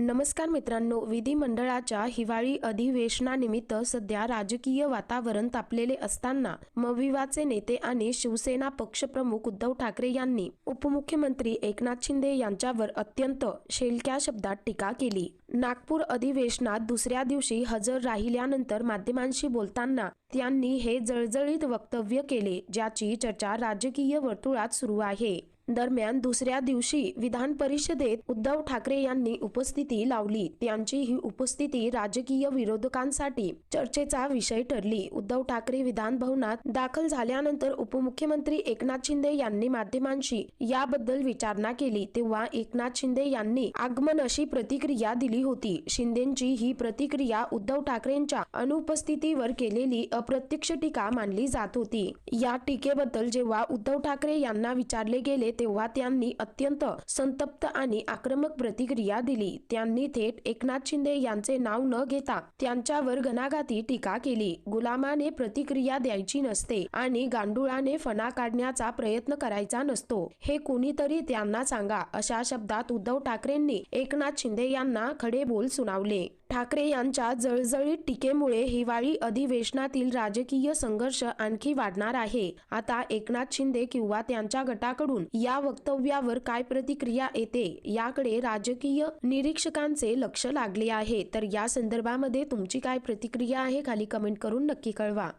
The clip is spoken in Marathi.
नमस्कार मित्रांनो विधिमंडळाच्या हिवाळी अधिवेशनानिमित्त सध्या राजकीय वातावरण तापलेले असताना मविवाचे नेते आणि शिवसेना पक्षप्रमुख उद्धव ठाकरे यांनी उपमुख्यमंत्री एकनाथ शिंदे यांच्यावर अत्यंत शेलक्या शब्दात टीका केली. नागपूर अधिवेशनात दुसऱ्या दिवशी हजर राहिल्यानंतर माध्यमांशी बोलताना त्यांनी हे जळजळीत वक्तव्य केले ज्याची चर्चा राजकीय वर्तुळात सुरू आहे. दरम्यान दुसऱ्या दिवशी विधान परिषदेत उद्धव ठाकरे यांनी उपस्थिती लावली. त्यांची ही उपस्थिती राजकीय विरोधकांसाठी चर्चेचा विषय ठरली. उद्धव ठाकरे विधान भवनात दाखल झाल्यानंतर उपमुख्यमंत्री एकनाथ शिंदे यांनी माध्यमांशी याबद्दल विचारणा केली. तेव्हा एकनाथ शिंदे यांनी आगमन अशी प्रतिक्रिया दिली होती. शिंदेची ही प्रतिक्रिया उद्धव ठाकरेंच्या अनुपस्थितीवर केलेली अप्रत्यक्ष टीका मानली जात होती. या टीकेबद्दल जेव्हा उद्धव ठाकरे यांना विचारले गेले तेव्हा त्यांनी अत्यंत संतप्त आणि आक्रमक प्रतिक्रिया दिली. त्यांनी थेट एकनाथ शिंदे यांचे नाव न घेता त्यांच्यावर घणाघाती टीका केली. गुलामाने प्रतिक्रिया द्यायची नसते आणि गांडुळाने फणा काढण्याचा प्रयत्न करायचा नसतो. हे कुणीतरी त्यांना सांगा अशा शब्दात उद्धव ठाकरेंनी एकनाथ शिंदे यांना खडे बोल सुनावले. ठाकरे यांच्या जळजळीत टीकेमुळे हिवाळी अधिवेशनातील राजकीय संघर्ष आणखी वाढणार आहे. आता एकनाथ शिंदे किंवा त्यांच्या गटाकडून या वक्तव्यावर काय प्रतिक्रिया येते याकडे राजकीय निरीक्षकांचे लक्ष लागले आहे. तर या संदर्भामध्ये तुमची काय प्रतिक्रिया आहे खाली कमेंट करून नक्की कळवा.